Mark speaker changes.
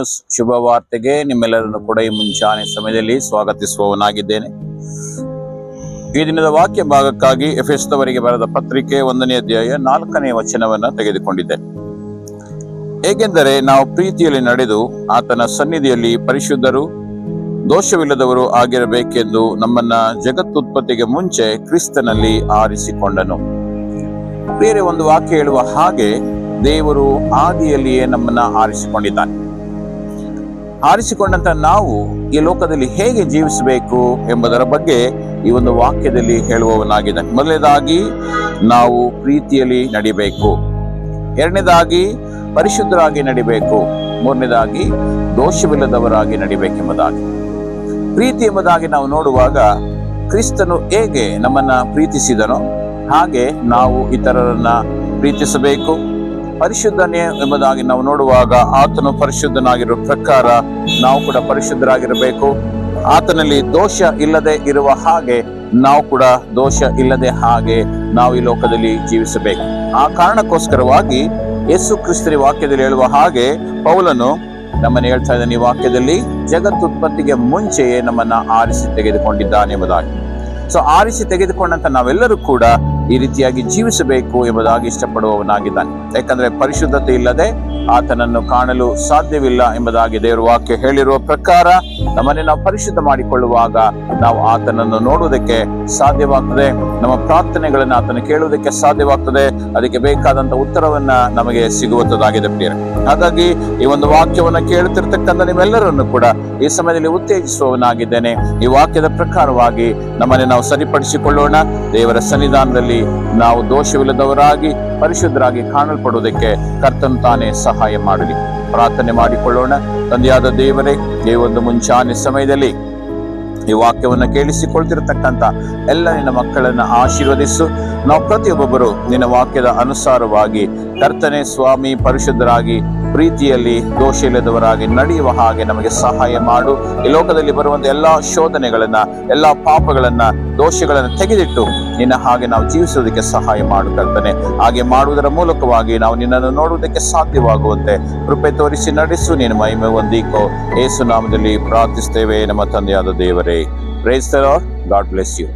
Speaker 1: News ಶುಭ ವಾರ್ತೆಗೆ ನಿಮ್ಮೆಲ್ಲರನ್ನು ಕೂಡ ಈ ಮುಂಚಾನೆ ಸಮಯದಲ್ಲಿ ಸ್ವಾಗತಿಸುವವನಾಗಿದ್ದೇನೆ. ಈ ದಿನದ ವಾಕ್ಯ ಭಾಗಕ್ಕಾಗಿ ಎಫೆಸ್ತವರಿಗೆ ಬರೆದ ಪತ್ರಿಕೆ ಒಂದನೇ ಅಧ್ಯಾಯ ನಾಲ್ಕನೇ ವಚನವನ್ನು ತೆಗೆದುಕೊಂಡಿದ್ದೆ. ಏಕೆಂದರೆ ನಾವು ಪ್ರೀತಿಯಲ್ಲಿ ನಡೆದು ಆತನ ಸನ್ನಿಧಿಯಲ್ಲಿ ಪರಿಶುದ್ಧರು, ದೋಷವಿಲ್ಲದವರು ಆಗಿರಬೇಕೆಂದು ನಮ್ಮನ್ನ ಜಗತ್ತುತ್ಪತ್ತಿಗೆ ಮುಂಚೆ ಕ್ರಿಸ್ತನಲ್ಲಿ ಆರಿಸಿಕೊಂಡನು. ಬೇರೆ ಒಂದು ವಾಕ್ಯ ಹೇಳುವ ಹಾಗೆ ದೇವರು ಆದಿಯಲ್ಲಿಯೇ ನಮ್ಮನ್ನ ಆರಿಸಿಕೊಂಡಿದ್ದಾನೆ. ಆರಿಸಿಕೊಂಡಂತ ನಾವು ಈ ಲೋಕದಲ್ಲಿ ಹೇಗೆ ಜೀವಿಸಬೇಕು ಎಂಬುದರ ಬಗ್ಗೆ ಈ ಒಂದು ವಾಕ್ಯದಲ್ಲಿ ಹೇಳುವವನಾಗಿದೆ ಮೊದಲನೇದಾಗಿ ನಾವು ಪ್ರೀತಿಯಲ್ಲಿ ನಡಿಬೇಕು. ಎರಡನೇದಾಗಿ ಪರಿಶುದ್ಧರಾಗಿ ನಡಿಬೇಕು. ಮೂರನೇದಾಗಿ ದೋಷವಿಲ್ಲದವರಾಗಿ ನಡಿಬೇಕೆಂಬುದಾಗಿ. ಪ್ರೀತಿ ಎಂಬುದಾಗಿ ನಾವು ನೋಡುವಾಗ ಕ್ರಿಸ್ತನು ಹೇಗೆ ನಮ್ಮನ್ನ ಪ್ರೀತಿಸಿದನೋ ಹಾಗೆ ನಾವು ಇತರರನ್ನ ಪ್ರೀತಿಸಬೇಕು. ಪರಿಶುದ್ಧನೆ ಎಂಬುದಾಗಿ ನಾವು ನೋಡುವಾಗ ಆತನು ಪರಿಶುದ್ಧನಾಗಿರುವ ಪ್ರಕಾರ ನಾವು ಕೂಡ ಪರಿಶುದ್ಧರಾಗಿರಬೇಕು. ಆತನಲ್ಲಿ ದೋಷ ಇಲ್ಲದೆ ಇರುವ ಹಾಗೆ ನಾವು ಕೂಡ ದೋಷ ಇಲ್ಲದೆ ಹಾಗೆ ನಾವು ಈ ಲೋಕದಲ್ಲಿ ಜೀವಿಸಬೇಕು. ಆ ಕಾರಣಕ್ಕೋಸ್ಕರವಾಗಿ ಯೇಸು ಕ್ರಿಸ್ತರಿ ವಾಕ್ಯದಲ್ಲಿ ಹೇಳುವ ಹಾಗೆ ಪೌಲನು ನಮ್ಮನ್ನು ಹೇಳ್ತಾ ಇದ್ದಾನೆ, ಈ ವಾಕ್ಯದಲ್ಲಿ ಜಗತ್ತುತ್ಪತ್ತಿಗೆ ಮುಂಚೆಯೇ ನಮ್ಮನ್ನ ಆರಿಸಿ ತೆಗೆದುಕೊಂಡಿದ್ದಾನೆ ಎಂಬುದಾಗಿ. ಸೊ, ಆರಿಸಿ ತೆಗೆದುಕೊಂಡಂತ ನಾವೆಲ್ಲರೂ ಕೂಡ ಈ ರೀತಿಯಾಗಿ ಜೀವಿಸಬೇಕು ಎಂಬುದಾಗಿ ಇಷ್ಟಪಡುವವನಾಗಿದ್ದಾನೆ. ಯಾಕಂದ್ರೆ ಪರಿಶುದ್ಧತೆ ಇಲ್ಲದೆ ಆತನನ್ನು ಕಾಣಲು ಸಾಧ್ಯವಿಲ್ಲ ಎಂಬುದಾಗಿ ದೇವರ ವಾಕ್ಯ ಹೇಳಿರುವ ಪ್ರಕಾರ ನಮ್ಮನ್ನೇ ನಾವು ಪರಿಶುದ್ಧ ಮಾಡಿಕೊಳ್ಳುವಾಗ ನಾವು ಆತನನ್ನು ನೋಡುವುದಕ್ಕೆ ಸಾಧ್ಯವಾಗ್ತದೆ. ನಮ್ಮ ಪ್ರಾರ್ಥನೆಗಳನ್ನು ಆತನ ಕೇಳುವುದಕ್ಕೆ ಸಾಧ್ಯವಾಗ್ತದೆ. ಅದಕ್ಕೆ ಬೇಕಾದಂತ ಉತ್ತರವನ್ನ ನಮಗೆ ಸಿಗುವಂತದಾಗಿದೆ ಪ್ರಿಯರು. ಹಾಗಾಗಿ ಈ ಒಂದು ವಾಕ್ಯವನ್ನು ಕೇಳುತ್ತಿರ್ತಕ್ಕಂಥ ನಿಮ್ಮೆಲ್ಲರನ್ನು ಕೂಡ ಈ ಸಮಯದಲ್ಲಿ ಉತ್ತೇಜಿಸುವವನಾಗಿದ್ದೇನೆ. ಈ ವಾಕ್ಯದ ಪ್ರಕಾರವಾಗಿ ನಮ್ಮನ್ನು ನಾವು ಸರಿಪಡಿಸಿಕೊಳ್ಳೋಣ. ದೇವರ ಸನ್ನಿಧಾನದಲ್ಲಿ ನಾವು ದೋಷವಿಲ್ಲದವರಾಗಿ ಪರಿಶುದ್ಧರಾಗಿ ಕಾಣಲ್ಪಡುವುದಕ್ಕೆ ಕರ್ತನು ತಾನೇ ಸಹಾಯ ಮಾಡಲಿ. ಪ್ರಾರ್ಥನೆ ಮಾಡಿಕೊಳ್ಳೋಣ. ತಂದೆಯಾದ ದೇವರೇ ಈ ಒಂದು ಮುಂಚಾನೆ ಸಮಯದಲ್ಲಿ ಈ ವಾಕ್ಯವನ್ನು ಕೇಳಿಸಿಕೊಳ್ತಿರತಕ್ಕಂಥ ಎಲ್ಲ ನಿನ್ನ ಮಕ್ಕಳನ್ನ ಆಶೀರ್ವದಿಸು. ನಾವು ಪ್ರತಿಯೊಬ್ಬೊಬ್ಬರು ನಿನ್ನ ವಾಕ್ಯದ ಅನುಸಾರವಾಗಿ ಕರ್ತನೆ ಸ್ವಾಮಿ ಪರಿಶುದ್ಧರಾಗಿ ಪ್ರೀತಿಯಲ್ಲಿ ದೋಷ ಇಲ್ಲದವರಾಗಿ ನಡೆಯುವ ಹಾಗೆ ನಮಗೆ ಸಹಾಯ ಮಾಡು. ಈ ಲೋಕದಲ್ಲಿ ಬರುವಂತ ಎಲ್ಲಾ ಶೋಧನೆಗಳನ್ನ, ಎಲ್ಲಾ ಪಾಪಗಳನ್ನ, ದೋಷಗಳನ್ನು ತೆಗೆದಿಟ್ಟು ನಿನ್ನ ಹಾಗೆ ನಾವು ಜೀವಿಸುವುದಕ್ಕೆ ಸಹಾಯ ಮಾಡು ಕರ್ತನೆ. ಹಾಗೆ ಮಾಡುವುದರ ಮೂಲಕವಾಗಿ ನಾವು ನಿನ್ನನ್ನು ನೋಡುವುದಕ್ಕೆ ಸಾಧ್ಯವಾಗುವಂತೆ ಕೃಪೆ ತೋರಿಸಿ ನಡೆಸು, ನಿನ್ನ ಮಹಿಮೆ ಹೊಂದಿಕೋ. ಏಸು ನಾಮದಲ್ಲಿ ಪ್ರಾರ್ಥಿಸ್ತೇವೆ, ನಮ್ಮ ತಂದೆಯಾದ ದೇವರೇ. Praise God bless you